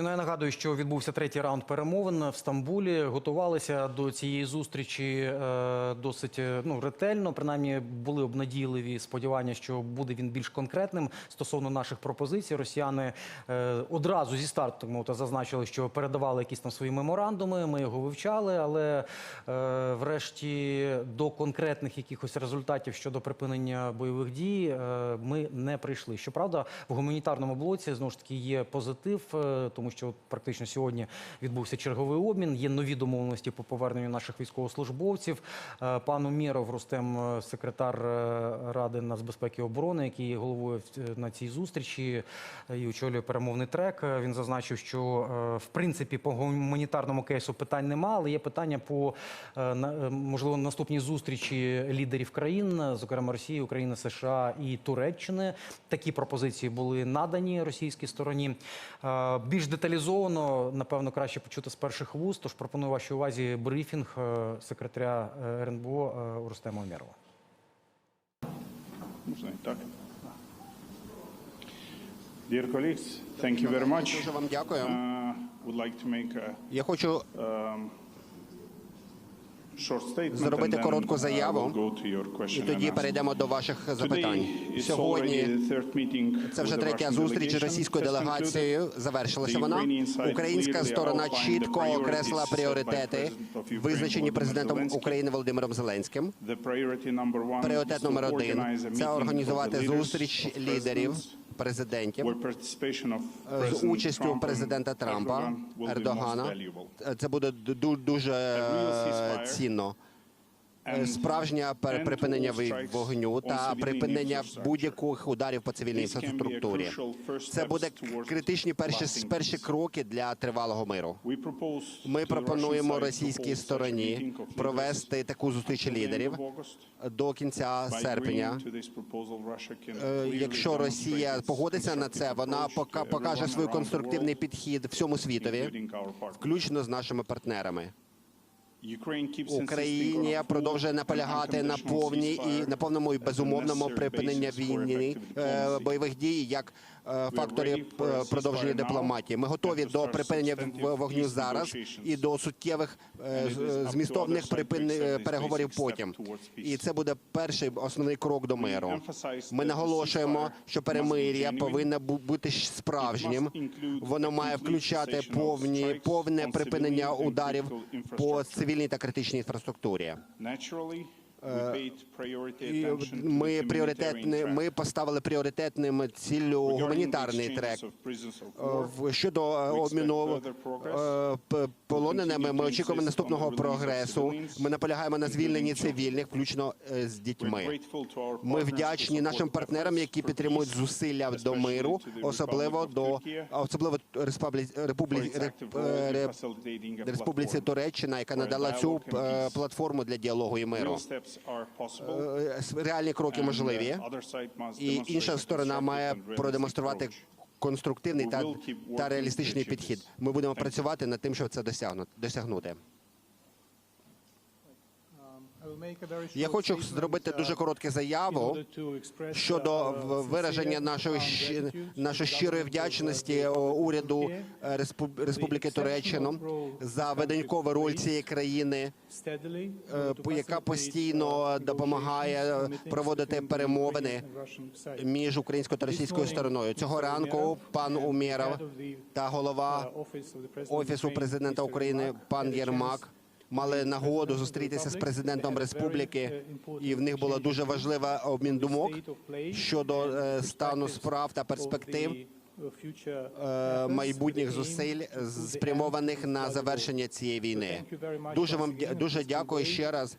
Ну, я нагадую, що відбувся третій раунд перемовин в Стамбулі. Готувалися до цієї зустрічі е, досить е, ну, ретельно. Принаймні були обнадійливі сподівання, що буде він більш конкретним стосовно наших пропозицій. Росіяни е, одразу зі старту мовити, зазначили, що передавали якісь там свої меморандуми. Ми його вивчали, але врешті до конкретних якихось результатів щодо припинення бойових дій ми не прийшли. Щоправда, в гуманітарному блоці знову ж таки є позитив, е, тому що практично сьогодні відбувся черговий обмін. Є нові домовленості по поверненню наших військовослужбовців. Е, Пан Умєров Рустем, е, секретар е, Ради нацбезпеки і оборони, який є головою на цій зустрічі і очолює перемовний трек. Він зазначив, що в принципі по гуманітарному кейсу питань нема, але є питання по можливо наступній зустрічі лідерів країн, зокрема Росії, України, США і Туреччини. Такі пропозиції були надані російській стороні. Більш деталізовано, напевно, краще почути з перших вуст. Тож пропоную вашій увазі брифінг е, секретаря е, РНБО е, Рустема Омєрова. Можна і так. Dear colleagues, thank you very much. Дуже вам дякую. Uh, would like to make a Я хочу statement Зробити коротку uh, заяву, і тоді перейдемо до ваших запитань. Сьогодні це вже третя зустріч з російською делегацією. Завершилася вона. Українська сторона чітко окреслила пріоритети, визначені президентом. України Володимиром Зеленським. Пріоритет номер один це організувати зустріч лідерів, президентів е, з участю президента Трампа, Ердогана. Це буде ду- дуже е, цінно. And Справжнє припинення вогню та припинення будь-яких ударів по цивільній інфраструктурі. Це буде критичні перші перші кроки для тривалого миру. Ми пропонуємо російській стороні провести таку зустріч лідерів до кінця серпня. Е, Якщо Росія погодиться на це, вона пока- покаже свій конструктивний підхід всьому світові, включно з нашими партнерами. Україні продовжує наполягати на повній і на повному і безумовному припиненні війни е, бойових дій як факторі for a е, продовження дипломатії. Ми готові до припинення вогню зараз і до суттєвих е, змістовних переговорів потім. І це буде перший основний крок до миру. Ми наголошуємо, що перемир'я повинно бути справжнім. Воно має включати повні повне припинення ударів по цивільній та критичній інфраструктурі. Ми humanitarian Ми поставили пріоритетним ціллю гуманітарний трек. Е, Щодо е, обміну е, полоненими, ми очікуємо наступного прогресу. Ми наполягаємо на звільненні цивільних, включно е, з дітьми. Ми вдячні нашим партнерам, які підтримують зусилля до миру, особливо до особливо е, Республіці Туреччина, яка надала цю е, платформу для діалогу і миру. Е, Реальні кроки можливі, other side і інша сторона має продемонструвати конструктивний та, та реалістичний підхід. Ми будемо працювати над тим, щоб це досягну- досягнути. Я хочу зробити дуже коротку заяву щодо вираження нашої нашої щирої вдячності уряду е, Республіки Туреччина за виданькову роль цієї країни, е, яка постійно допомагає проводити перемовини між українською та російською стороною. Цього ранку пан Умєров та голова офісу президента України пан Єрмак мали нагоду зустрітися з президентом республіки, і в них була дуже важлива обмін думок щодо е, стану справ та перспектив е, майбутніх зусиль спрямованих на завершення цієї війни. Дуже вам дуже дякую ще раз.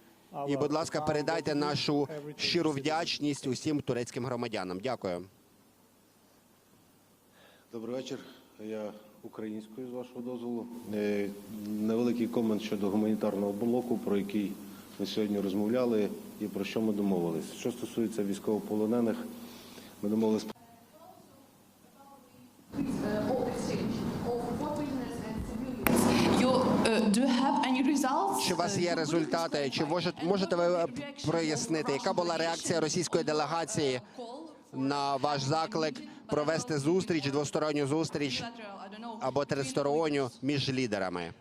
І, будь ласка, передайте нашу щиру вдячність усім турецьким громадянам. Дякую. Добрий вечір. Я українською з вашого дозволу. Е, Невеликий комент щодо гуманітарного блоку, про який ми сьогодні розмовляли і про що ми домовились. Що стосується військовополонених, ми any results? Чи у вас є результати? Чи можете, можете ви е, прояснити, яка була реакція російської делегації на ваш заклик провести зустріч, двосторонню зустріч або тристоронню між лідерами.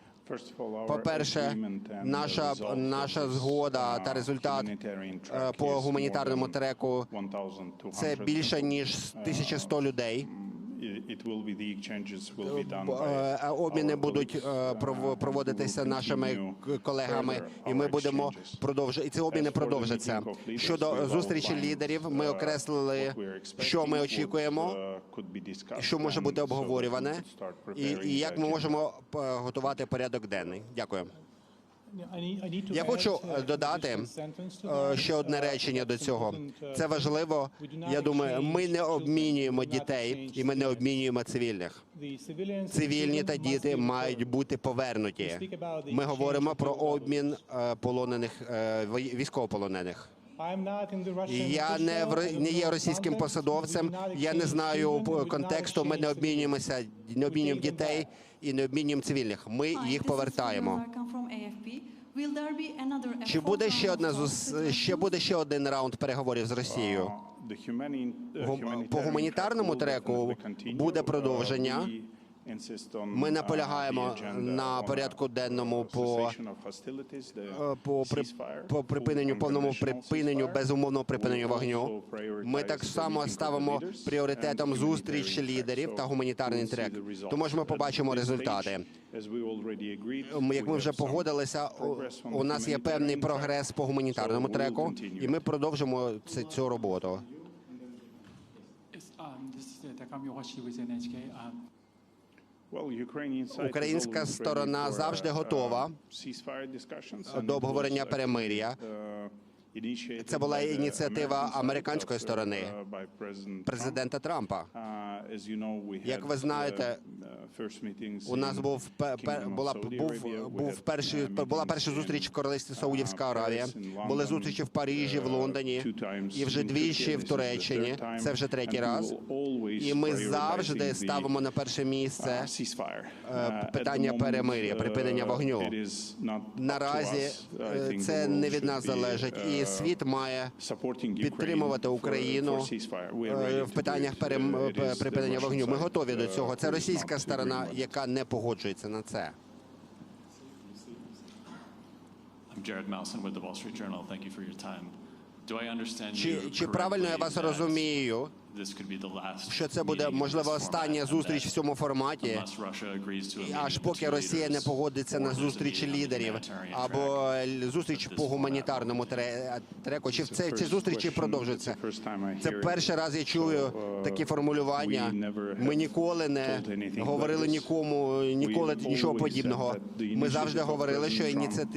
По-перше, agreement наша наша згода та результат е, по гуманітарному треку 1,200 це більше ніж 1100 людей. It it will be the exchanges will be done Бо, by е, Обміни будуть е, uh, проводитися нашими колегами, і ми будемо продовжувати. І ці обміни продовжаться. Щодо зустрічі лідерів, ми uh, окреслили, що ми очікуємо, uh, що може бути обговорюване, і, як ми можемо е, готувати порядок денний. Дякую. Я хочу е, додати е, ще одне речення до цього. Це важливо. Я думаю, ми не обмінюємо дітей і ми не обмінюємо цивільних. Цивільні та діти мають бути повернуті. Ми говоримо про обмін е, полонених військовополонених. Я не в не є російським посадовцем. Я не знаю контексту. Ми не обмінюємося, не обмінюємо дітей і не обмінюємо цивільних. Ми їх повертаємо. Чи буде ще одна ще буде ще один раунд переговорів з Росією? Uh, uh, по гуманітарному треку буде Uh, продовження. Ми наполягаємо на порядку денному по е, по, при, по припиненню повному припиненню безумовного припиненню вогню. Ми так само ставимо пріоритетом зустріч лідерів та гуманітарний трек. Тому ж ми побачимо результати. Як ми вже погодилися, у- нас є певний прогрес по гуманітарному треку, і ми продовжимо цю роботу. Українська сторона завжди uh, готова до обговорення перемир'я. Uh, Це була ініціатива американської uh, сторони, by президента Трампа. Uh, Як ви знаєте, uh, uh, У нас був була був був перший uh, була перша зустріч в uh, Саудівська Аравія. Були зустрічі в Парижі, в uh, Лондоні і вже двічі в Туреччині. Це вже третій раз. І ми завжди ставимо на перше uh, місце е, Uh, the питання перемир'я, uh, припинення вогню. Наразі е, це не від нас залежить, і uh, світ має підтримувати Україну е, в питаннях Uh, припинення вогню. Ми готові до uh, цього. Це російська сторона, яка не погоджується на це. Чи, чи правильно я вас розумію? Що це буде можливо остання зустріч в that цьому форматі? unless Russia agrees to a І meeting аж поки Росія не погодиться на the лідерів або зустріч по гуманітарному треку. Чи the це ці first зустрічі I Це перший раз я чую uh, такі формулювання. we never Ми have ніколи не говорили нікому ніколи We нічого always подібного. Ми завжди говорили, що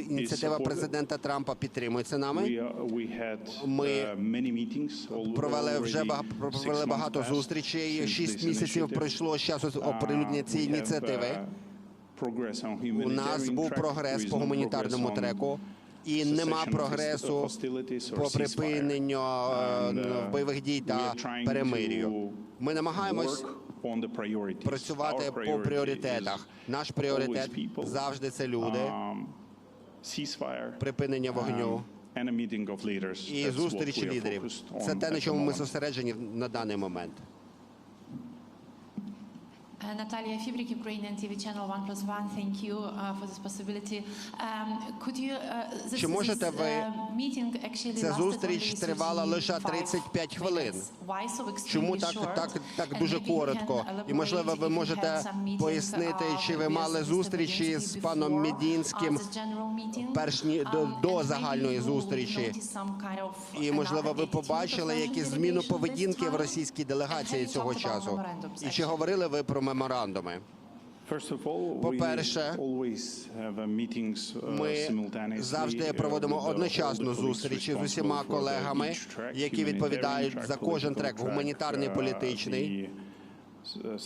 ініціатива президента Трампа підтримується We, нами. uh, Ми uh, many meetings al- Провели вже already. Провели багато зустрічей. Шість місяців пройшло з часу оприлюднення Uh, цієї ініціативи. uh, У нас був прогрес по гуманітарному треку. І нема прогресу hostilities по припиненню е, uh, бойових дій та перемир'ю. Ми намагаємось працювати по пріоритетах. Наш пріоритет завжди це люди, um, припинення вогню um, і зустрічі лідерів. Це те, на чому ми зосереджені на даний момент. Uh, Natalia Fibrik, Ukrainian TV channel One Plus One. Thank you uh, for this possibility. Um, could you? Uh, this, Чи можете this, ви- uh, meeting actually Ця lasted зустріч тривала 35 лише 35 хвилин. minutes. Why so extremely Чому так, short? так, так And дуже maybe you can коротко? І можливо, elaborate ви if you можете had some meeting, пояснити, uh, чи ви with мали Mr. зустрічі Medinsky з паном Медінським uh, this general meeting? перш ні до, Um, до maybe загальної you зустрічі. noticed some kind of І можливо, ви побачили attitude of якісь Russian зміну delegation this поведінки в time? російській делегації цього about часу. memorandums, І чи actually? говорили ви про меморандуми? По-перше, uh, uh, Ми завжди uh, проводимо одночасну зустрічі з усіма колегами, які відповідають за кожен трек: гуманітарний, uh, політичний. uh,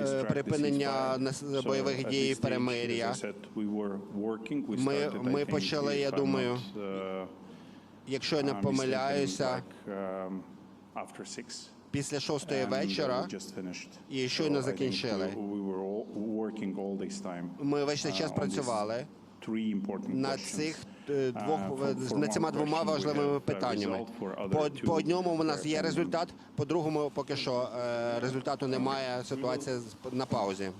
Е, припинення бойових дій, перемир'я. Ми- ми почали, я думаю, uh, Якщо я не uh, помиляюся, після шостої uh, вечора і щойно think закінчили. Ми весь цей uh, час працювали на цих е, двох на for- for над цими двома важливими питаннями. По, по одному у нас є результат, по другому поки що е, результату немає. Ситуація на паузі.